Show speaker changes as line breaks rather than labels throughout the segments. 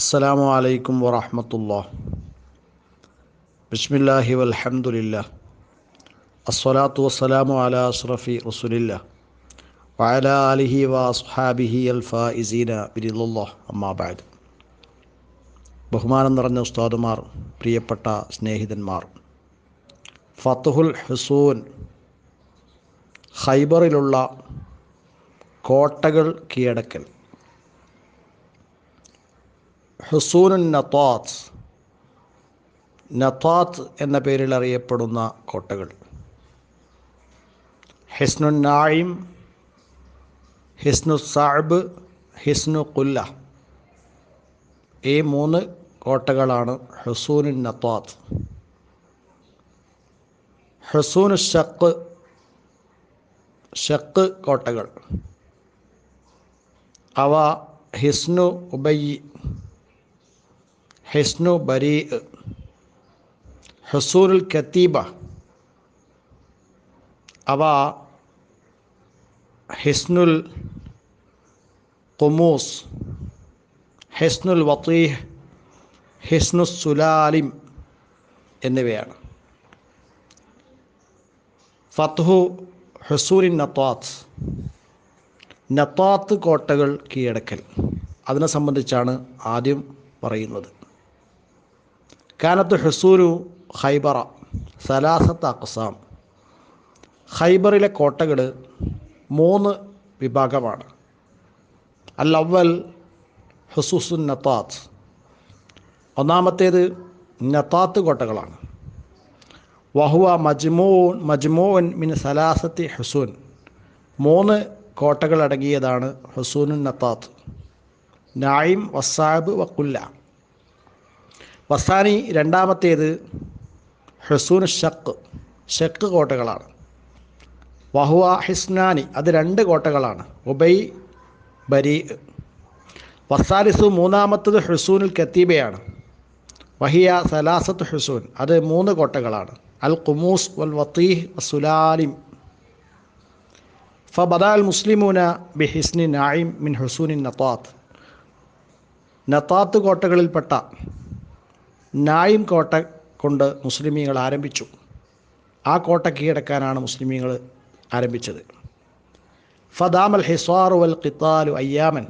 അസ്സലാമു അലൈക്കും വറഹമത്തുള്ള ബിസ്മില്ലാഹി വൽഹംദുലില്ല അസ്സലാത്തു വസ്സലാമു അലാ അഷ്റഫി റസുലില്ല വഅല ആലിഹി വ അസ്ഹാബിഹി അൽ ഫായിസീന ബിരില്ലാഹ് അമ്മാബാദ് ബഹുമാനം നിറഞ്ഞ ഉസ്താദുമാർ പ്രിയപ്പെട്ട സ്നേഹിതന്മാർ ഫത്തുഹുൽ ഹുസൂൻ ഖൈബറിലുള്ള കോട്ടകൾ കീഴടക്കൽ ഹുസൂനുൻ നത്താത്ത്. നത്താത്ത് എന്ന പേരിൽ അറിയപ്പെടുന്ന കോട്ടകൾ. ഹിസ്നു നായിം ഹിസ്നു സാബ് ഹിസ്നു കുല്ല ഈ മൂന്ന് കോട്ടകളാണ് ഹുസൂനുൻ നത്താത്ത്. ഹുസൂനു ഷക്ക് ഷക്ക് കോട്ടകൾ. അവ ഹിസ്നു ഉബയ്യി ഹിസ്നു ബരീ ഹസൂറുൽ ഖത്തീബ അവ ഹിസ്നുൽ കൊമൂസ് ഹിസ്നുൽ വത്തീഹ് ഹെസ്നു സുലാലിം എന്നിവയാണ്. ഫത്ഹു ഹസൂരിൻ നത്താത്ത് നത്താത്ത് കോട്ടകൾ കീഴടക്കൽ. അതിനെ സംബന്ധിച്ചാണ് ആദ്യം പറയുന്നത്. കാനത്ത് ഹുസൂരു ഖൈബറ സലാസത്ത് അക്സാം ഖൈബറിലെ കോട്ടകൾ മൂന്ന് വിഭാഗമാണ്. അൽ അവൽ ഹുസൂസുൻ നത്താത്ത്. ഒന്നാമത്തേത് നത്താത്ത് കോട്ടകളാണ്. വഹുവ മജ്മൂൻ മജ്മൂൻ മിൻ സലാസത്തി ഹുസൂൻ. മൂന്ന് കോട്ടകൾ അടങ്ങിയതാണ് ഹുസൂനുൻ നത്താത്ത്. നായിം വസാബ് വക്കുല്ല. വസാനി രണ്ടാമത്തേത് ഹസൂൻ ഷക്ക് ഷക്ക് കോട്ടകളാണ്. വഹുവ ഹിസ്നാനി അത് രണ്ട് കോട്ടകളാണ്. ഉബൈ ബരി. വസാലിസു മൂന്നാമത്തത് ഹുസൂനുൽ കത്തീബയാണ് വഹിയ സലാസത്ത് ഹുസൂൻ അത് മൂന്ന് കോട്ടകളാണ്. അൽ ഖുമൂസ് വൽ വത്തീഹ് സുലാലിം. ഫബദാൽ മുസ്ലിമൂന ബി ഹിസ്നി നായിം മിൻ ഹുസൂനിൻ നത്താത്ത്. നത്താത്ത് കോട്ടകളിൽപ്പെട്ട നായിം കോട്ട കൊണ്ട് മുസ്ലിമീങ്ങൾ ആരംഭിച്ചു. ആ കോട്ട കീഴടക്കാനാണ് മുസ്ലിമീങ്ങൾ ആരംഭിച്ചത്. ഫദാമൽ ഹിസ്വാറു വൽ ഖിത്താലു അയ്യാമൻ.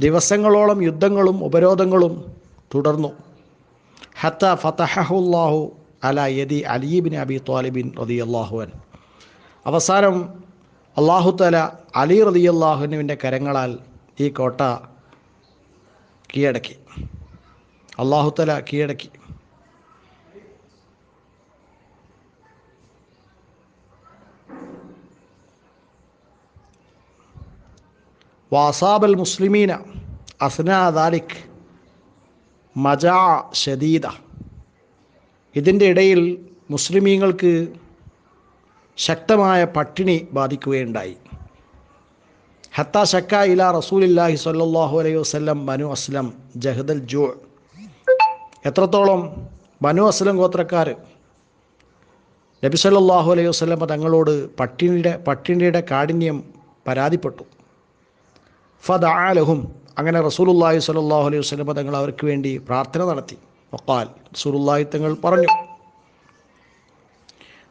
ദിവസങ്ങളോളം യുദ്ധങ്ങളും ഉപരോധങ്ങളും തുടർന്നു. ഹത്ത ഫതഹുല്ലാഹു അല യദി അലീബിൻ അബി താലിബിൻ റതി അള്ളാഹുവൻ അവസാനം അള്ളാഹു തല അലി റതി അള്ളാഹുനുവിന്റെ കരങ്ങളാൽ ഈ കോട്ട കീഴടക്കി. അള്ളാഹുത്തല കീഴടക്കി. വാസാബൽ മുസ്ലിമീന അസ്നാദാലിക് മജാ ഷദീദ ഇതിന്റെ ഇടയിൽ മുസ്ലിമീങ്ങൾക്ക് ശക്തമായ പട്ടിണി ബാധിക്കുകയുണ്ടായി. ഹത്ത ഷക്ക ഇല റസൂലില്ലാഹി സല്ലാഹു അലൈഹി വസ്ലം ബനു അസ്ലം ജഹദൽ ജൂ എത്രത്തോളം ബനു അസ്ലം ഗോത്രക്കാർ നബി സല്ലല്ലാഹു അലൈഹി വസ്ലമ തങ്ങളോട് പട്ടിണിയുടെ പട്ടിണിയുടെ കാഠിന്യം പരാതിപ്പെട്ടു. ഫദാലഹും അങ്ങനെ റസൂലുല്ലാഹി സ്വല്ലല്ലാഹു അലൈഹി വസ്ലമ തങ്ങൾ അവർക്ക് വേണ്ടി പ്രാർത്ഥന നടത്തി. വക്കാൽ റസൂലുല്ലാഹി തങ്ങൾ പറഞ്ഞു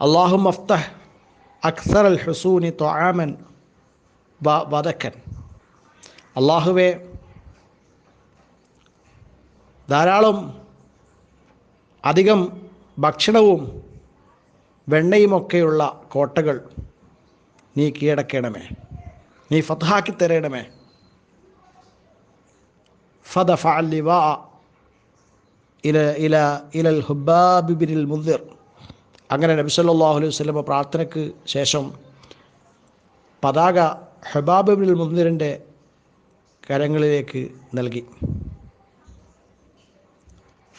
അള്ളാഹു മഫ്തഹ് അക്സർ അൽ ഹുസൂനി തൊആമൻ വധക്കൻ അള്ളാഹുവെ ധാരാളം അധികം ഭക്ഷണവും വെണ്ണയുമൊക്കെയുള്ള കോട്ടകൾ നീ കീഴടക്കണമേ. നീ ഫതഹാക്കി തരണമേ. ഫദഫ ലിവ ഇല ഇല ഇലൽ ഹുബാബിബിനിൽ മുന്തിർ അങ്ങനെ നബി സല്ലല്ലാഹു അലൈഹി വസല്ലമ പ്രാർത്ഥനയ്ക്ക് ശേഷം പതാക ഹബാബിബിനിൽ മുന്തിറിന്റെ കരങ്ങളിലേക്ക് നൽകി.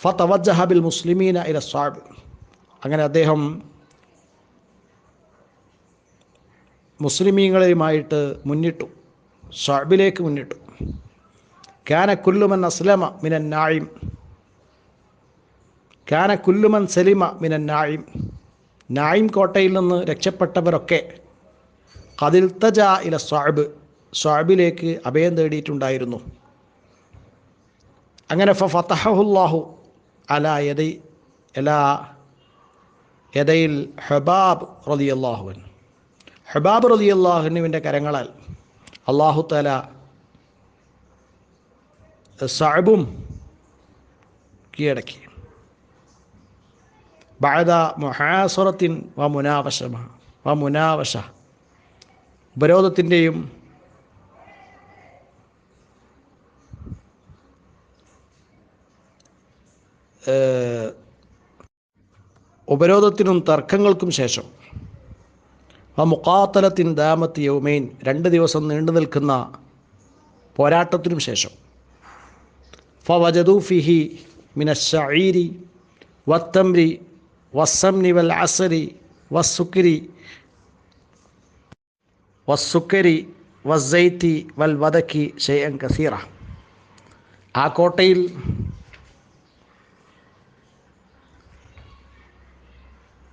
ഫതവജഹബിൽ മുസ്ലിമീന ഇല സാബ് അങ്ങനെ അദ്ദേഹം മുസ്ലിമീങ്ങളുമായിട്ട് മുന്നിട്ടു ഷാബിലേക്ക് മുന്നിട്ടു. കാന കുല്ലുമൻ അസ്ലമ മിനൻ നായിം. കാന കുല്ലുമൻ സലിമ മിനൻ നായിം. നായിം കോട്ടയിൽ നിന്ന് രക്ഷപ്പെട്ടവരൊക്കെ കതിൽത്തജ ഇല സ്വാബ് സ്വാബിലേക്ക് അഭയം തേടിയിട്ടുണ്ടായിരുന്നു. അങ്ങനെ ഫ ഫതഹുല്ലാഹു അല യദൈ അലാ യദയിൽ ഹബാബ് റതി അള്ളാഹുവൻ ഹബാബ് റതി അള്ളാഹുനുവിന്റെ കരങ്ങളാൽ അള്ളാഹു തല സഅബും കീഴടക്കി. ബാദ മൊഹാസുറത്തിൻ വ മുനാവശമ വ മുനാവശ. ഉപരോധത്തിന്റെയും ഉപരോധത്തിനും തർക്കങ്ങൾക്കും ശേഷം ആ മുക്കാത്തലത്തിൻ ദാമത്ത് യൗമൈൻ രണ്ട് ദിവസം നീണ്ടു നിൽക്കുന്ന പോരാട്ടത്തിനും ശേഷം. ഫവജദു ഫിഹി മിനശീരി വത്തംരി വസ്സംനി വൽ അസരി വസ്സുക്കിരി വസ്സുക്കരി വസ്സൈത്തി വൽ വദക്കി ഷെയ്യൻ കസീറ. ആ കോട്ടയിൽ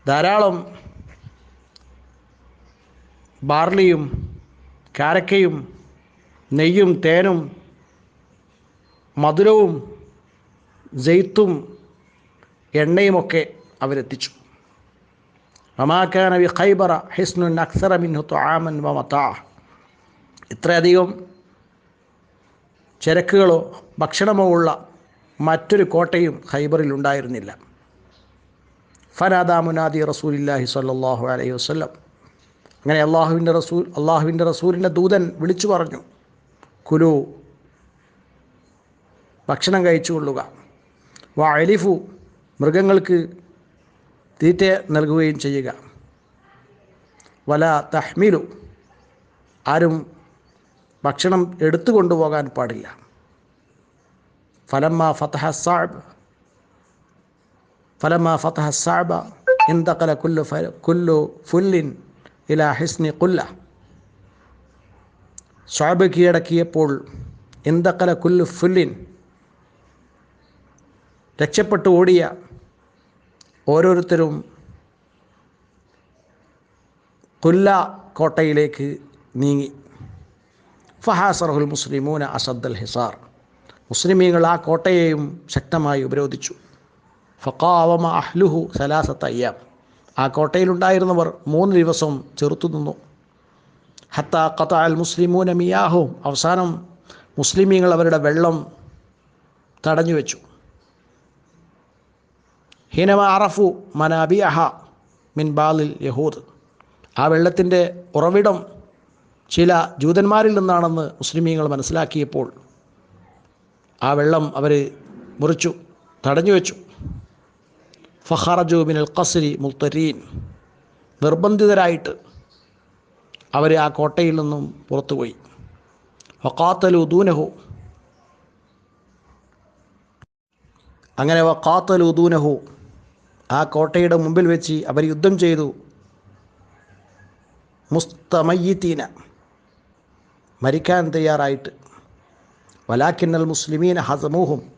ധാരാളം ബാർലിയും കാരക്കയും നെയ്യും തേനും മധുരവും ജെയ്ത്തും എണ്ണയുമൊക്കെ അവരെത്തിച്ചു. റമാക്കാനവി ഖൈബറ ഹിസ്നുൻ അക്സറ മിൻഹു ത്വാമൻ വ ഇത്രയധികം ചരക്കുകളോ ഭക്ഷണമോ ഉള്ള മറ്റൊരു കോട്ടയും ഖൈബറിൽ ഉണ്ടായിരുന്നില്ല. ഫനാദ മുനാദി റസൂലില്ലാഹി സ്വല്ലല്ലാഹു അലൈഹി വസ്ലം അങ്ങനെ അള്ളാഹുവിന്റെ റസൂൽ അള്ളാഹുവിന്റെ റസൂലിന്റെ ദൂതൻ വിളിച്ചു പറഞ്ഞു കുലു ഭക്ഷണം കഴിച്ചു കൊള്ളുക വാ അലിഫു മൃഗങ്ങൾക്ക് തീറ്റ നൽകുകയും ചെയ്യുക. വല തഹ്മിലു ആരും ഭക്ഷണം എടുത്തു കൊണ്ടുപോകാൻ പാടില്ല. ഫലമ്മ ഫതഹ സാബ് ഫലമ്മ ഫതഹ സാബ ഇന്തക്കല കുല്ലു കുല്ലു ഫുല്ലിൻ ഇല ഹിസ്നി കുല്ല ഷാബ് കീഴടക്കിയപ്പോൾ എന്തക്കല കുല്ലു ഫുല്ലിൻ രക്ഷപ്പെട്ടു ഓടിയ ഓരോരുത്തരും കുല്ല കോട്ടയിലേക്ക് നീങ്ങി. ഫഹാസർഹുൽ മുസ്ലിമൂന അസദ്ദൽ ഹിസാർ മുസ്ലിമീങ്ങൾ ആ കോട്ടയെയും ശക്തമായി ഉപരോധിച്ചു. ഫക്കാവമ അഹ്ലുഹു സലാസത്ത് അയ്യാം ആ കോട്ടയിലുണ്ടായിരുന്നവർ മൂന്ന് ദിവസം ചെറുത്തുനിന്നു ഹത്ത കത്ത അൽ മുസ്ലിമൂന മിയാഹും. അവസാനം മുസ്ലിമീങ്ങൾ അവരുടെ വെള്ളം തടഞ്ഞു വെച്ചു. ഹീനമ അറഫു മനാബി അഹ മിൻ ബാലിൽ യഹൂദ്. ആ വെള്ളത്തിന്റെ ഉറവിടം ചില ജൂതന്മാരിൽ നിന്നാണെന്ന് മുസ്ലിമീങ്ങൾ മനസ്സിലാക്കിയപ്പോൾ ആ വെള്ളം അവർ മുറിച്ചു തടഞ്ഞു വെച്ചു. ഫഹറജു ബിൻ അൽ ഖസ്രി മുൽത്തരീൻ. നിർബന്ധിതരായിട്ട് അവർ ആ കോട്ടയിൽ നിന്നും പുറത്തുപോയി. വക്കാത്തലു ദൂനഹു. അങ്ങനെ വക്കാത്തലു ദൂനഹു ആ കോട്ടയുടെ മുമ്പിൽ വെച്ച് അവർ യുദ്ധം ചെയ്തു. മുസ്തമയ്യത്തീന മരിക്കാൻ തയ്യാറായിട്ട്. വലാക്കിന്നൽ മുസ്ലിമീന ഹസമൂഹും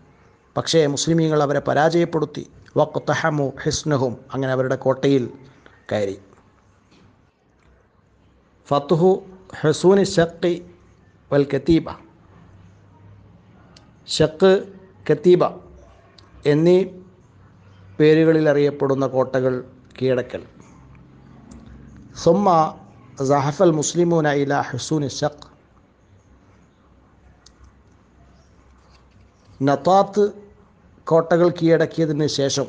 പക്ഷേ മുസ്ലിമീങ്ങൾ അവരെ പരാജയപ്പെടുത്തി. വക്തഹമു ഹിസ്നഹും. അങ്ങനെ അവരുടെ കോട്ടയിൽ കയറി. ഫത്തുഹു ഹസൂനി ഷക്കി വൽ കത്തീബ. ഷക്ക് കത്തീബ എന്നീ പേരുകളിൽ അറിയപ്പെടുന്ന കോട്ടകൾ കീഴടക്കൽ. സുമ്മ സഹഫൽ മുസ്ലിമൂന ഇല ഹസൂനി ഷക്ക് നത്താത്ത് കോട്ടകൾ കീഴടക്കിയതിന് ശേഷം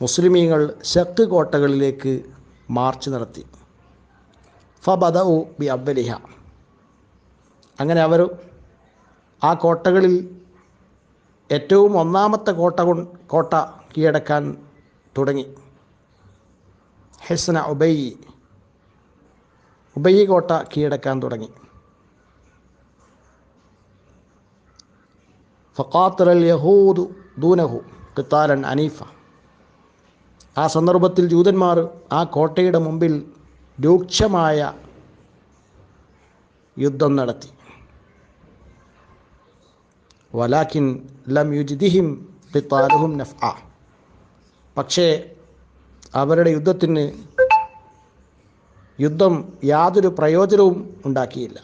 മുസ്ലിമീങ്ങൾ ശക്ത് കോട്ടകളിലേക്ക് മാർച്ച് നടത്തി. ഫബദഉ ബി അബ്ബലിഹ അങ്ങനെ അവർ ആ കോട്ടകളിൽ ഏറ്റവും ഒന്നാമത്തെ കോട്ട കോട്ട കീഴടക്കാൻ തുടങ്ങി. ഹെസ്ന ഉബൈ ഉബൈ കോട്ട കീഴടക്കാൻ തുടങ്ങി. ഫക്കാത്തൽ യഹൂദു ദൂനഹു കിത്താലൻ അനീഫ. ആ സന്ദർഭത്തിൽ ജൂതന്മാർ ആ കോട്ടയുടെ മുമ്പിൽ രൂക്ഷമായ യുദ്ധം നടത്തി. വലാക്കിൻ ലം യുജിദിഹിം കിത്താലുഹും നഫ് പക്ഷേ അവരുടെ യുദ്ധത്തിന് യുദ്ധം യാതൊരു പ്രയോജനവും ഉണ്ടാക്കിയില്ല.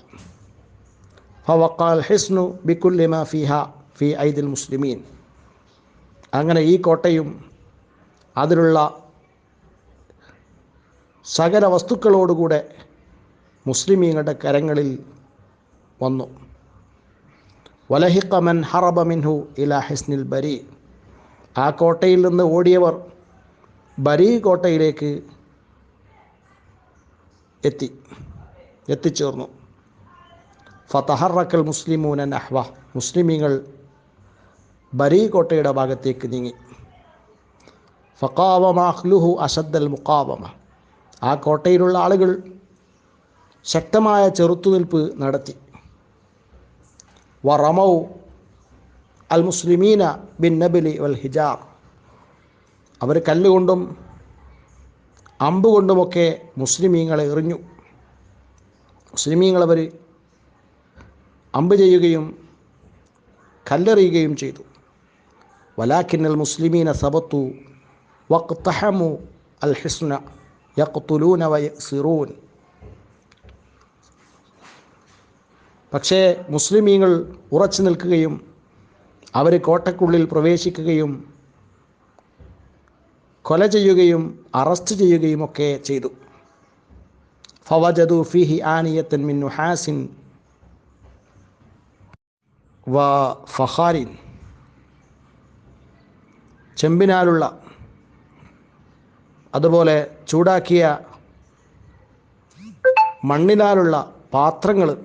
ഫവക്കാൽ ഹിസ്നു ബിക്കുല്ലിമ ഫിഹ. ഫി ഐദിൽ മുസ്ലിമീൻ. അങ്ങനെ ഈ കോട്ടയും അതിലുള്ള സകല വസ്തുക്കളോടുകൂടെ മുസ്ലിമീങ്ങളുടെ കരങ്ങളിൽ വന്നു. വലഹിക്കമൻ ഹറബ മിൻഹു ഇല ഹിസ്നിൽ ബരി. ആ കോട്ടയിൽ നിന്ന് ഓടിയവർ ബരി കോട്ടയിലേക്ക് എത്തി എത്തിച്ചേർന്നു. ഫതഹറക്കൽ മുസ്ലിമൂന നഹ്വ. മുസ്ലിമീങ്ങൾ ബരി കോട്ടയുടെ ഭാഗത്തേക്ക് നീങ്ങി. ഫക്കാവമ അഹ്ലുഹു അസദ്ദൽ മുക്കാവമ ആ കോട്ടയിലുള്ള ആളുകൾ ശക്തമായ ചെറുത്തുനിൽപ്പ് നടത്തി. വറമൗ അൽ മുസ്ലിമീന ബിൻ നബിലി വൽ ഹിജാർ. അവർ കല്ലുകൊണ്ടും അമ്പുകൊണ്ടുമൊക്കെ മുസ്ലിമീങ്ങളെ എറിഞ്ഞു. മുസ്ലിമീങ്ങളവർ അമ്പ് ചെയ്യുകയും കല്ലെറിയുകയും ചെയ്തു. വലാഖിന്നൽ മുസ്ലിമീന സബത്തു واقتحموا അൽ ഹിസ്ന ويأسرون പക്ഷേ മുസ്ലിമീങ്ങൾ ഉറച്ചു നിൽക്കുകയും അവർ കോട്ടക്കുള്ളിൽ പ്രവേശിക്കുകയും കൊല ചെയ്യുകയും അറസ്റ്റ് ചെയ്യുകയും ഒക്കെ ചെയ്തു. ഫവജദു ഫിഹി ആനിയത്തൻ മിൻ നുഹാസിൻ വ ഫഹാരിൻ ചെമ്പിനാലുള്ള അതുപോലെ ചൂടാക്കിയ മണ്ണിനാലുള്ള പാത്രങ്ങൾ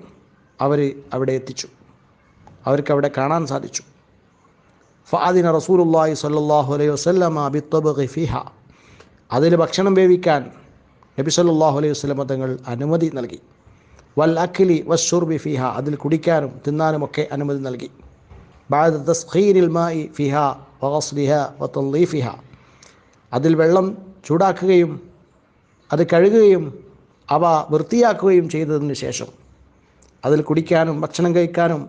അവർ അവിടെ എത്തിച്ചു. അവർക്ക് അവിടെ കാണാൻ സാധിച്ചു. ഫാദിന റസൂലുല്ലാഹി സ്വല്ലല്ലാഹു അലൈഹി വസല്ലമ ബിത്തബഖി ഫിഹ. അതിൽ ഭക്ഷണം വേവിക്കാൻ നബി സ്വല്ലല്ലാഹു അലൈഹി വസല്ലമ തങ്ങൾ അനുമതി നൽകി. വൽ അഖിലി വഷുർബി ഫിഹ. അതിൽ കുടിക്കാനും തിന്നാനുമൊക്കെ അനുമതി നൽകി. ബാദ തസ്ഖീരിൽ മായി ഫിഹ. വഗസ്ലിഹ വതൻലീഫിഹ അതിൽ വെള്ളം ചൂടാക്കുകയും അത് കഴുകുകയും അവ വൃത്തിയാക്കുകയും ചെയ്തതിന് ശേഷം അതിൽ കുടിക്കാനും ഭക്ഷണം കഴിക്കാനും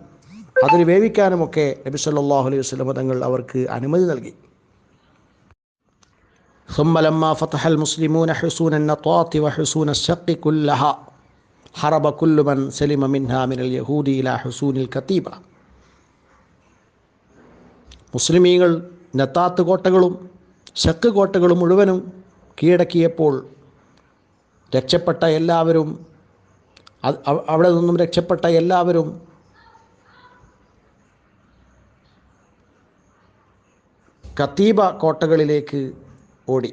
അതിൽ വേവിക്കാനുമൊക്കെ നബി സല്ലല്ലാഹു അലൈഹി വസല്ലം തങ്ങൾ അവർക്ക് അനുമതി നൽകി ثم لما فتح المسلمون حصون النطاط وحصون الشق كلها حرب كل من سلم منها من اليهود إلى حصون الكتيبة മുസ്ലിമീങ്ങൾ നത്താത്ത് കോട്ടകളും ശക്ക് കോട്ടകളും മുഴുവനും കീഴടക്കിയപ്പോൾ രക്ഷപ്പെട്ട എല്ലാവരും അവിടെ നിന്നും രക്ഷപ്പെട്ട എല്ലാവരും കത്തീബ കോട്ടകളിലേക്ക് ഓടി.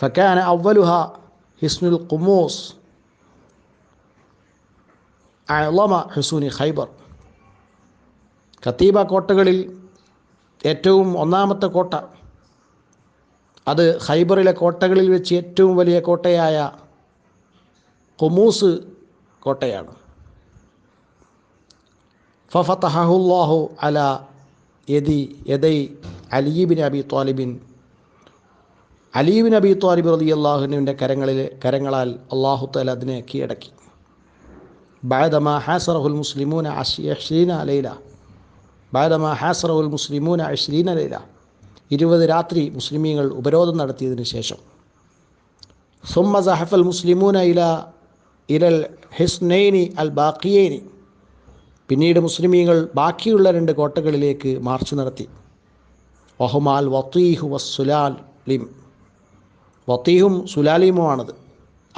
ഫക്കാന അവലുഹ ഹിസ്നുൽ കുമോസ് അളമ ഹുസൂനി ഖൈബർ. കത്തീബ കോട്ടകളിൽ ഏറ്റവും ഒന്നാമത്തെ കോട്ട. അത് ഹൈബറിലെ കോട്ടകളിൽ വെച്ച് ഏറ്റവും വലിയ കോട്ടയായ ഹുമൂസ് കോട്ടയാണ്. ഫഫത്തഹുല്ലാഹു അല യദി യദൈ അലീബിൻ അബി ത്വാലിബിൻ. അലീബിൻ അബി ത്വാലിബ് അലി അള്ളാഹുനുവിന്റെ കരങ്ങളിൽ കരങ്ങളാൽ അള്ളാഹു തല അതിനെ കീഴടക്കി. ബഴദമ ഹാസറഹുൽ മുസ്ലിമൂന അഷീന അലൈല ബാലമ ഹാസറവുൽ മുസ്ലിമൂന അഷ്ലീന ലൈല ഇരുപത് രാത്രി മുസ്ലിമീങ്ങൾ ഉപരോധം നടത്തിയതിന് ശേഷം. സുമ്മ സഹഫൽ മുസ്ലിമൂന ഇല ഇലൽ ഹിസ്നൈനി അൽ ബാക്കിയേനി പിന്നീട് മുസ്ലിമീങ്ങൾ ബാക്കിയുള്ള രണ്ട് കോട്ടകളിലേക്ക് മാർച്ച് നടത്തി. വഹുമാൽ വത്തീഹു വസ്സുലാലിം വത്തീഹും സുലാലിയുമാണത്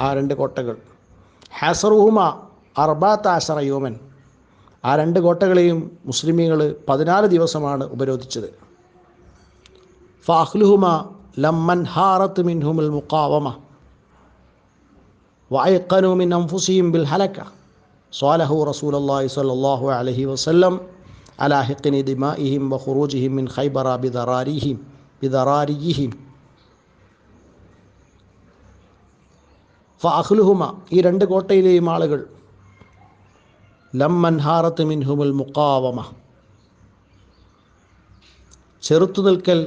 ആ രണ്ട് കോട്ടകൾ. ഹാസറുഹുമ അർബാത്താശറ യോമൻ. ആ രണ്ട് കോട്ടകളെയും മുസ്ലിമീങ്ങൾ പതിനാല് ദിവസമാണ് ഉപരോധിച്ചത്. ഫാഹ്ലുഹുമ ലമ്മൻ ഹാറത്ത് മിൻഹുമുൽ മുക്കാവമ വായക്കനുമിൻ അംഫുസിയും ബിൽ ഹലക്ക. സ്വാലഹു റസൂൽ അള്ളാഹി സ്വല്ലാഹു അലഹി വസ്ല്ലം അലാഹിഖിനി ദിമാഇഹിം വഹുറൂജിഹിം മിൻ ഖൈബറ ബിദറാരിഹിം ബിദറാരിഹിം ഫഅഹ്ലുഹുമ ഈ രണ്ട് കോട്ടയിലെയും ആളുകൾ ലമ്മൻ ഹാറത്ത് മിൻഹുമുൽ മുക്കാവമ ചെറുത്തു നിൽക്കൽ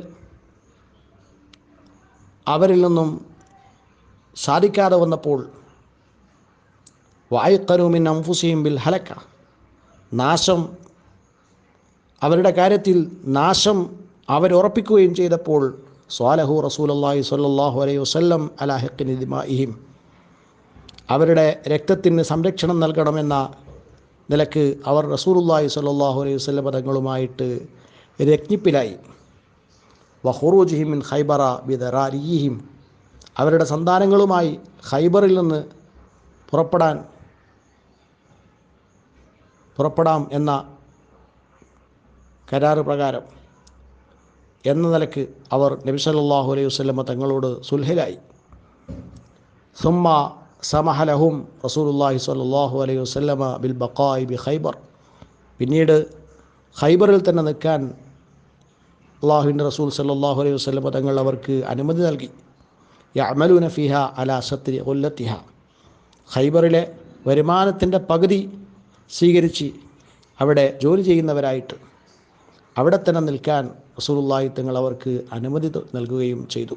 അവരിൽ നിന്നും സാധിക്കാതെ വന്നപ്പോൾ വായുക്കരുമിൻ അംഫുസിയും ബിൽ ഹലക്ക. നാശം അവരുടെ കാര്യത്തിൽ നാശം അവരുറപ്പിക്കുകയും ചെയ്തപ്പോൾ സ്വാലഹു റസൂലല്ലാഹി സ്വല്ലല്ലാഹു അലൈഹി വസല്ലം അലാഹക്കിൻ ദിമാഇഹിം അവരുടെ രക്തത്തിന് സംരക്ഷണം നൽകണമെന്ന നിലയ്ക്ക് അവർ റസൂലുല്ലാഹി സ്വല്ലല്ലാഹു അലൈഹി വസല്ലം തങ്ങളുമായിട്ട് രജ്ഞിപ്പിലായി വഹുറൂജിഹിമിൻ ഖൈബറ ബിദറാരിഹിം അവരുടെ സന്താനങ്ങളുമായി ഖൈബറിൽ നിന്ന് പുറപ്പെടാൻ പുറപ്പെടാം എന്ന കരാറ് പ്രകാരം എന്ന നിലയ്ക്ക് അവർ നബി സല്ലല്ലാഹു അലൈഹി വസല്ലമ തങ്ങളോട് സുൽഹിലായി. സുമ്മ സമഹലഹും റസൂലുല്ലാഹി സ്വല്ലല്ലാഹു അലൈഹി വസല്ലമ ബിൽ ബഖായി ബി ഖൈബർ. പിന്നീട് ഖൈബറിൽ തന്നെ നിൽക്കാൻ അള്ളാഹുവിന്റെ റസൂൽ സ്വല്ലല്ലാഹു അലൈഹി വസല്ലമ തങ്ങൾ അവർക്ക് അനുമതി നൽകി. യഅമലൂന നഫിഹ അല സത്രി കൊല്ലത്തിഹ ഖൈബറിലെ വരുമാനത്തിന്റെ പകുതി സ്വീകരിച്ച് അവിടെ ജോലി ചെയ്യുന്നവരായിട്ട് അവിടെ തന്നെ നിൽക്കാൻ റസൂലുള്ളാഹി തങ്ങൾ അവർക്ക് അനുമതി നൽകുകയും ചെയ്തു.